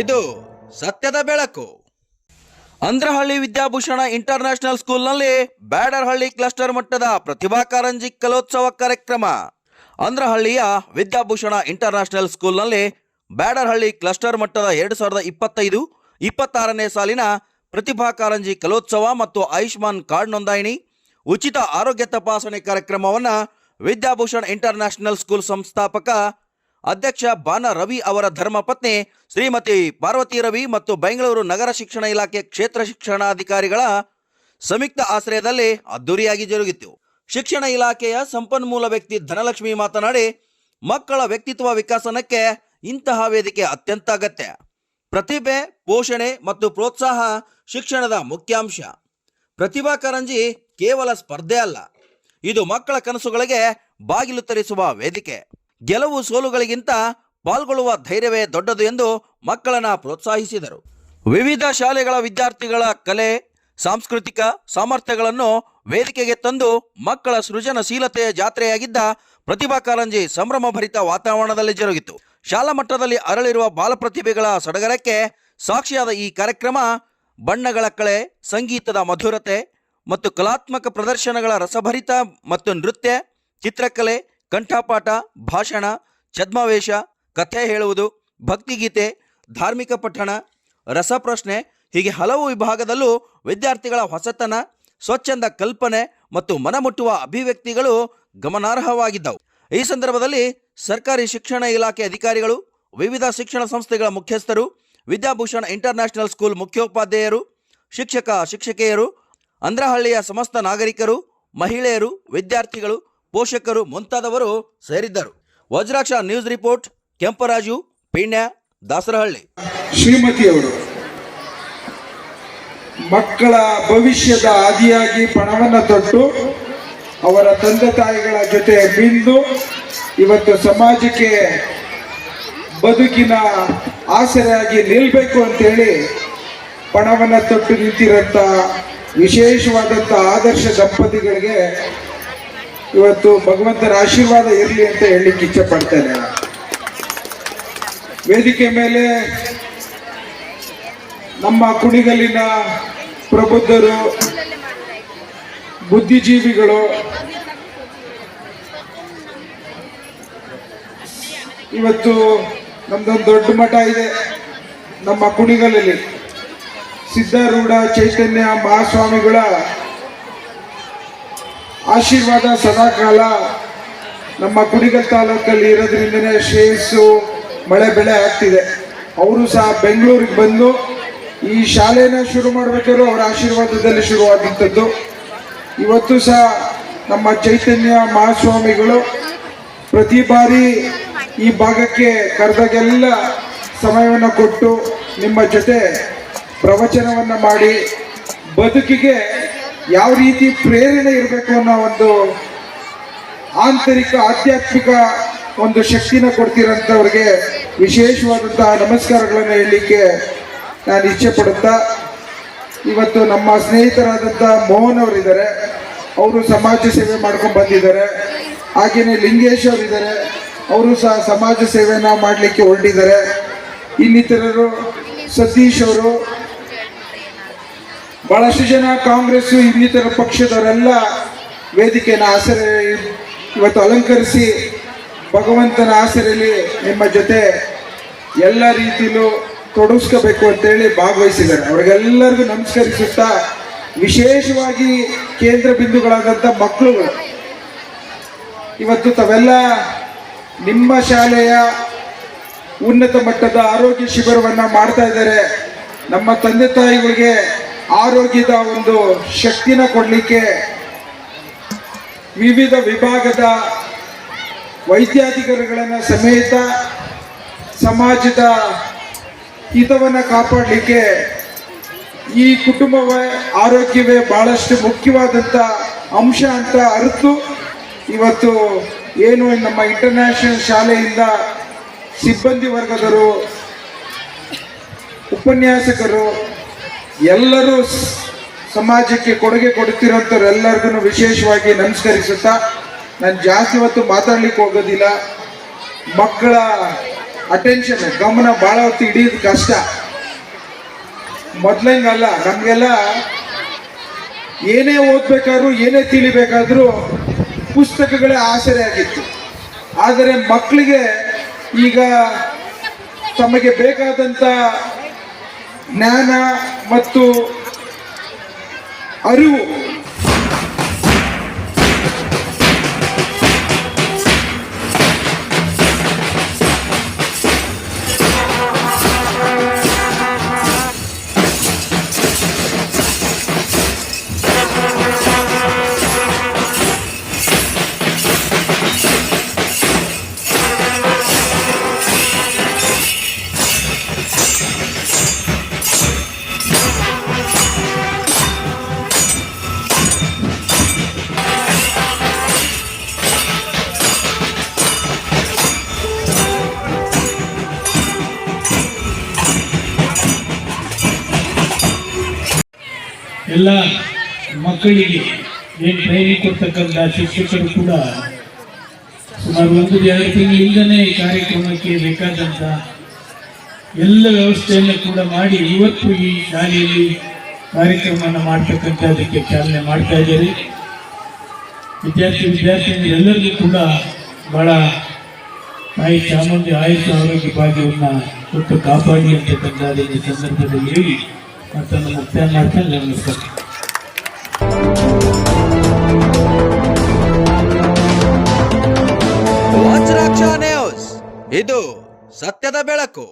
ಇದು ಸತ್ಯದ ಬೆಳಕು. ಅಂದ್ರಹಳ್ಳಿ ವಿದ್ಯಾಭೂಷಣ ಇಂಟರ್ನ್ಯಾಷನಲ್ ಸ್ಕೂಲ್ನಲ್ಲಿ ಬ್ಯಾಡರ್ಹಳ್ಳಿ ಕ್ಲಸ್ಟರ್ ಮಟ್ಟದ ಪ್ರತಿಭಾ ಕಾರಂಜಿ ಕಲೋತ್ಸವ ಕಾರ್ಯಕ್ರಮ. ಅಂದ್ರಹಳ್ಳಿಯ ವಿದ್ಯಾಭೂಷಣ ಇಂಟರ್ನ್ಯಾಷನಲ್ ಸ್ಕೂಲ್ನಲ್ಲಿ ಬ್ಯಾಡರ್ಹಳ್ಳಿ ಕ್ಲಸ್ಟರ್ ಮಟ್ಟದ ಎರಡು ಸಾವಿರದ ಇಪ್ಪತ್ತೈದು, ಇಪ್ಪತ್ತಾರನೇ ಸಾಲಿನ ಪ್ರತಿಭಾ ಕಾರಂಜಿ ಕಲೋತ್ಸವ ಮತ್ತು ಆಯುಷ್ಮಾನ್ ಕಾರ್ಡ್ ನೋಂದಾಯಿಣಿ, ಉಚಿತ ಆರೋಗ್ಯ ತಪಾಸಣೆ ಕಾರ್ಯಕ್ರಮವನ್ನು ವಿದ್ಯಾಭೂಷಣ್ ಇಂಟರ್ನ್ಯಾಷನಲ್ ಸ್ಕೂಲ್ ಸಂಸ್ಥಾಪಕ ಅಧ್ಯಕ್ಷ ಬಾನ ರವಿ ಅವರ ಧರ್ಮಪತ್ನಿ ಶ್ರೀಮತಿ ಪಾರ್ವತಿ ರವಿ ಮತ್ತು ಬೆಂಗಳೂರು ನಗರ ಶಿಕ್ಷಣ ಇಲಾಖೆ ಕ್ಷೇತ್ರ ಶಿಕ್ಷಣಾಧಿಕಾರಿಗಳ ಸಂಯುಕ್ತ ಆಶ್ರಯದಲ್ಲಿ ಅದ್ದೂರಿಯಾಗಿ ಜರುಗಿತು. ಶಿಕ್ಷಣ ಇಲಾಖೆಯ ಸಂಪನ್ಮೂಲ ವ್ಯಕ್ತಿ ಧನಲಕ್ಷ್ಮಿ ಮಾತನಾಡಿ, ಮಕ್ಕಳ ವ್ಯಕ್ತಿತ್ವ ವಿಕಸನಕ್ಕೆ ಇಂತಹ ವೇದಿಕೆ ಅತ್ಯಂತ ಅಗತ್ಯ. ಪ್ರತಿಭೆ, ಪೋಷಣೆ ಮತ್ತು ಪ್ರೋತ್ಸಾಹ ಶಿಕ್ಷಣದ ಮುಖ್ಯಾಂಶ. ಪ್ರತಿಭಾ ಕಾರಂಜಿ ಕೇವಲ ಸ್ಪರ್ಧೆ ಅಲ್ಲ, ಇದು ಮಕ್ಕಳ ಕನಸುಗಳಿಗೆ ಬಾಗಿಲು ತರಿಸುವ ವೇದಿಕೆ. ಗೆಲುವು ಸೋಲುಗಳಿಗಿಂತ ಪಾಲ್ಗೊಳ್ಳುವ ಧೈರ್ಯವೇ ದೊಡ್ಡದು ಎಂದು ಮಕ್ಕಳನ್ನು ಪ್ರೋತ್ಸಾಹಿಸಿದರು. ವಿವಿಧ ಶಾಲೆಗಳ ವಿದ್ಯಾರ್ಥಿಗಳ ಕಲೆ, ಸಾಂಸ್ಕೃತಿಕ ಸಾಮರ್ಥ್ಯಗಳನ್ನು ವೇದಿಕೆಗೆ ತಂದು ಮಕ್ಕಳ ಸೃಜನಶೀಲತೆಯ ಜಾತ್ರೆಯಾಗಿದ್ದ ಪ್ರತಿಭಾ ಕಾರಂಜಿ ಸಂಭ್ರಮಭರಿತ ವಾತಾವರಣದಲ್ಲಿ ಜರುಗಿತು. ಶಾಲಾ ಮಟ್ಟದಲ್ಲಿ ಅರಳಿರುವ ಬಾಲ ಪ್ರತಿಭೆಗಳ ಸಡಗರಕ್ಕೆ ಸಾಕ್ಷಿಯಾದ ಈ ಕಾರ್ಯಕ್ರಮ ಬಣ್ಣಗಳ ಕಳೆ, ಸಂಗೀತದ ಮಧುರತೆ ಮತ್ತು ಕಲಾತ್ಮಕ ಪ್ರದರ್ಶನಗಳ ರಸಭರಿತ ಮತ್ತು ನೃತ್ಯ, ಚಿತ್ರಕಲೆ ಕಂಠಪಾಠ, ಭಾಷಣ, ಛದ್ಮವೇಶ, ಕಥೆ ಹೇಳುವುದು, ಭಕ್ತಿಗೀತೆ, ಧಾರ್ಮಿಕ ಪಠಣ, ರಸಪ್ರಶ್ನೆ ಹೀಗೆ ಹಲವು ವಿಭಾಗದಲ್ಲೂ ವಿದ್ಯಾರ್ಥಿಗಳ ಹೊಸತನ, ಸ್ವಚ್ಛಂದ ಕಲ್ಪನೆ ಮತ್ತು ಮನಮುಟ್ಟುವ ಅಭಿವ್ಯಕ್ತಿಗಳು ಗಮನಾರ್ಹವಾಗಿದ್ದವು. ಈ ಸಂದರ್ಭದಲ್ಲಿ ಸರ್ಕಾರಿ ಶಿಕ್ಷಣ ಇಲಾಖೆ ಅಧಿಕಾರಿಗಳು, ವಿವಿಧ ಶಿಕ್ಷಣ ಸಂಸ್ಥೆಗಳ ಮುಖ್ಯಸ್ಥರು, ವಿದ್ಯಾಭೂಷಣ ಇಂಟರ್ನ್ಯಾಷನಲ್ ಸ್ಕೂಲ್ ಮುಖ್ಯೋಪಾಧ್ಯಾಯರು, ಶಿಕ್ಷಕ, ಶಿಕ್ಷಕಿಯರು, ಅಂದ್ರಹಳ್ಳಿಯ ಸಮಸ್ತ ನಾಗರಿಕರು, ಮಹಿಳೆಯರು, ವಿದ್ಯಾರ್ಥಿಗಳು ಪೋಷಕರು ಮುಂತಾದವರು ಸೇರಿದ್ದರು. Vajraksha news report, Kemparaju, Peenya, Dasarahalli. ಶ್ರೀಮತಿಯವರು, ಮಕ್ಕಳ ಭವಿಷ್ಯದ ಆದಿಯಾಗಿ ಪಣವನ್ನು ತೊಟ್ಟು ಅವರ ತಂದೆ ತಾಯಿಗಳ ಜೊತೆ ಬಿಂದು ಇವತ್ತು ಸಮಾಜಕ್ಕೆ ಬದುಕಿನ ಆಸರೆಯಾಗಿ ನಿಲ್ಲಬೇಕು ಅಂತೇಳಿ ಪಣವನ್ನು ತೊಟ್ಟು ನಿಂತಿರೋಂಥ ವಿಶೇಷವಾದಂಥ ಆದರ್ಶ ದಂಪತಿಗಳಿಗೆ ಇವತ್ತು ಭಗವಂತನ ಆಶೀರ್ವಾದ ಇರಲಿ ಅಂತ ಹೇಳಲಿಕ್ಕೆ ಇಚ್ಛೆ ಪಡ್ತೇನೆ. ವೇದಿಕೆ ಮೇಲೆ ನಮ್ಮ ಕುಣಿಗಲ್ಲಿನ ಪ್ರಬುದ್ಧರು, ಬುದ್ಧಿಜೀವಿಗಳು, ಇವತ್ತು ನಮ್ದೊಂದು ದೊಡ್ಡ ಮಠ ಇದೆ ನಮ್ಮ ಕುಣಿಗಲಲ್ಲಿ. ಸಿದ್ಧಾರೂಢ, ಚೈತನ್ಯ, ಮಹಾಸ್ವಾಮಿಗಳ ಆಶೀರ್ವಾದ ಸದಾಕಾಲ ನಮ್ಮ ಕುಡಿಗಲ್ ತಾಲೂಕಲ್ಲಿ ಇರೋದ್ರಿಂದನೇ ಶ್ರೇಯಸ್ಸು ಮಳೆ ಬೆಳೆ ಆಗ್ತಿದೆ. ಅವರು ಸಹ ಬೆಂಗಳೂರಿಗೆ ಬಂದು ಈ ಶಾಲೆನ ಶುರು ಮಾಡಬೇಕಾದ್ರು ಅವರ ಆಶೀರ್ವಾದದಲ್ಲಿ ಶುರುವಾಗಿದ್ದದ್ದು. ಇವತ್ತು ಸಹ ನಮ್ಮ ಚೈತನ್ಯ ಮಹಾಸ್ವಾಮಿಗಳು ಪ್ರತಿ ಬಾರಿ ಈ ಭಾಗಕ್ಕೆ ಕರೆದಾಗೆಲ್ಲ ಸಮಯವನ್ನು ಕೊಟ್ಟು ನಿಮ್ಮ ಜೊತೆ ಪ್ರವಚನವನ್ನು ಮಾಡಿ ಬದುಕಿಗೆ ಯಾವ ರೀತಿ ಪ್ರೇರಣೆ ಇರಬೇಕು ಅನ್ನೋ ಒಂದು ಆಂತರಿಕ, ಆಧ್ಯಾತ್ಮಿಕ ಒಂದು ಶಕ್ತಿನ ಕೊಡ್ತಿರೋಂಥವ್ರಿಗೆ ವಿಶೇಷವಾದಂತಹ ನಮಸ್ಕಾರಗಳನ್ನು ಹೇಳಲಿಕ್ಕೆ ನಾನು ಇಚ್ಛೆ ಪಡುತ್ತಾ, ಇವತ್ತು ನಮ್ಮ ಸ್ನೇಹಿತರಾದಂಥ ಮೋಹನ್ ಅವರಿದ್ದಾರೆ. ಅವರು ಸಮಾಜ ಸೇವೆ ಮಾಡ್ಕೊಂಡು ಬಂದಿದ್ದಾರೆ. ಹಾಗೆಯೇ ಲಿಂಗೇಶ್ ಅವರಿದ್ದಾರೆ. ಅವರು ಸಹ ಸಮಾಜ ಸೇವೆನ ಮಾಡಲಿಕ್ಕೆ ಹೊರಟಿದ್ದಾರೆ. ಇನ್ನಿತರರು ಸತೀಶ್ ಅವರು ಬಹಳಷ್ಟು ಜನ ಕಾಂಗ್ರೆಸ್ ಇನ್ನಿತರ ಪಕ್ಷದವರೆಲ್ಲ ವೇದಿಕೆಯನ್ನು ಆಸರೆ ಇವತ್ತು ಅಲಂಕರಿಸಿ ಭಗವಂತನ ಆಸರೆಯಲ್ಲಿ ನಿಮ್ಮ ಜೊತೆ ಎಲ್ಲ ರೀತಿಯಲ್ಲೂ ತೊಡಗಿಸ್ಕೋಬೇಕು ಅಂತೇಳಿ ಭಾಗವಹಿಸಿದ್ದಾರೆ. ಅವ್ರಿಗೆಲ್ಲರಿಗೂ ನಮಸ್ಕರಿಸುತ್ತಾ ವಿಶೇಷವಾಗಿ ಕೇಂದ್ರ ಬಿಂದುಗಳಾದಂಥ ಮಕ್ಕಳುಗಳು. ಇವತ್ತು ತಾವೆಲ್ಲ ನಿಮ್ಮ ಶಾಲೆಯ ಉನ್ನತ ಮಟ್ಟದ ಆರೋಗ್ಯ ಶಿಬಿರವನ್ನು ಮಾಡ್ತಾ ಇದ್ದಾರೆ. ನಮ್ಮ ತಂದೆ ತಾಯಿಗಳಿಗೆ ಆರೋಗ್ಯದ ಒಂದು ಶಕ್ತಿನ ಕೊಡಲಿಕ್ಕೆ ವಿವಿಧ ವಿಭಾಗದ ವೈದ್ಯಾಧಿಕಾರಿಗಳನ್ನು ಸಮೇತ ಸಮಾಜದ ಹಿತವನ್ನು ಕಾಪಾಡಲಿಕ್ಕೆ ಈ ಕುಟುಂಬವೇ ಆರೋಗ್ಯವೇ ಬಹಳಷ್ಟು ಮುಖ್ಯವಾದಂಥ ಅಂಶ ಅಂತ ಅರಿತು ಇವತ್ತು ಏನು ನಮ್ಮ ಇಂಟರ್ನ್ಯಾಷನಲ್ ಶಾಲೆಯಿಂದ ಸಿಬ್ಬಂದಿ ವರ್ಗದರು ಉಪನ್ಯಾಸಕರು ಎಲ್ಲರೂ ಸಮಾಜಕ್ಕೆ ಕೊಡುಗೆ ಕೊಡುತ್ತಿರೋಂಥವ್ರೆಲ್ಲರಿಗೂ ವಿಶೇಷವಾಗಿ ನಮಸ್ಕರಿಸುತ್ತಾ, ನಾನು ಜಾಸ್ತಿ ಹೊತ್ತು ಮಾತಾಡ್ಲಿಕ್ಕೆ ಹೋಗೋದಿಲ್ಲ. ಮಕ್ಕಳ ಅಟೆನ್ಷನ್ ಗಮನ ಭಾಳ ಹೊತ್ತು ಹಿಡಿಯೋದು ಕಷ್ಟ. ಮೊದ್ಲಂಗಲ್ಲ, ನಮಗೆಲ್ಲ ಏನೇ ಓದ್ಬೇಕಾದ್ರೂ, ಏನೇ ತಿಳಿಬೇಕಾದ್ರೂ ಪುಸ್ತಕಗಳೇ ಆಸರೆ ಆಗಿತ್ತು. ಆದರೆ ಮಕ್ಕಳಿಗೆ ಈಗ ತಮಗೆ ಬೇಕಾದಂಥ ಜ್ಞಾನ ಮತ್ತು ಅರಿವು. ಎಲ್ಲ ಮಕ್ಕಳಿಗೆ ಏನು ಟ್ರೈನಿಂಗ್ ಕೊಡ್ತಕ್ಕಂಥ ಶಿಕ್ಷಕರು ಕೂಡ ಸುಮಾರು ಒಂದು ಎರಡು ತಿಂಗಳಿಂದನೇ ಈ ಕಾರ್ಯಕ್ರಮಕ್ಕೆ ಬೇಕಾದಂಥ ಎಲ್ಲ ವ್ಯವಸ್ಥೆಯನ್ನು ಕೂಡ ಮಾಡಿ ಇವತ್ತು ಈ ಶಾಲೆಯಲ್ಲಿ ಕಾರ್ಯಕ್ರಮವನ್ನು ಮಾಡ್ತಕ್ಕಂಥದ್ದಕ್ಕೆ ಚಾಲನೆ ಮಾಡ್ತಾ ಇದ್ದೀರಿ. ವಿದ್ಯಾರ್ಥಿ ವಿದ್ಯಾರ್ಥಿನಿಯರು ಎಲ್ಲರಿಗೂ ಕೂಡ ಬಹಳ ತಾಯಿ ಚಾಮುಂಡಿ ಆಯುಷ ಆರೋಗ್ಯ ಭಾಗ್ಯವನ್ನು ಕೊಟ್ಟು ಕಾಪಾಡಿ ಅಂತಕ್ಕಂಥ ಸಂದರ್ಭದಲ್ಲಿ ಹೇಳಿ ಮತ್ತೊಂದು ಮುಕ್ತಾಯ ಮಾಡ್ತಾ ನಮಸ್ಕಾರ ವಜ್ರಾಕ್ಷ ನ್ಯೂಸ್. ಇದು ಸತ್ಯದ ಬೆಳಕು.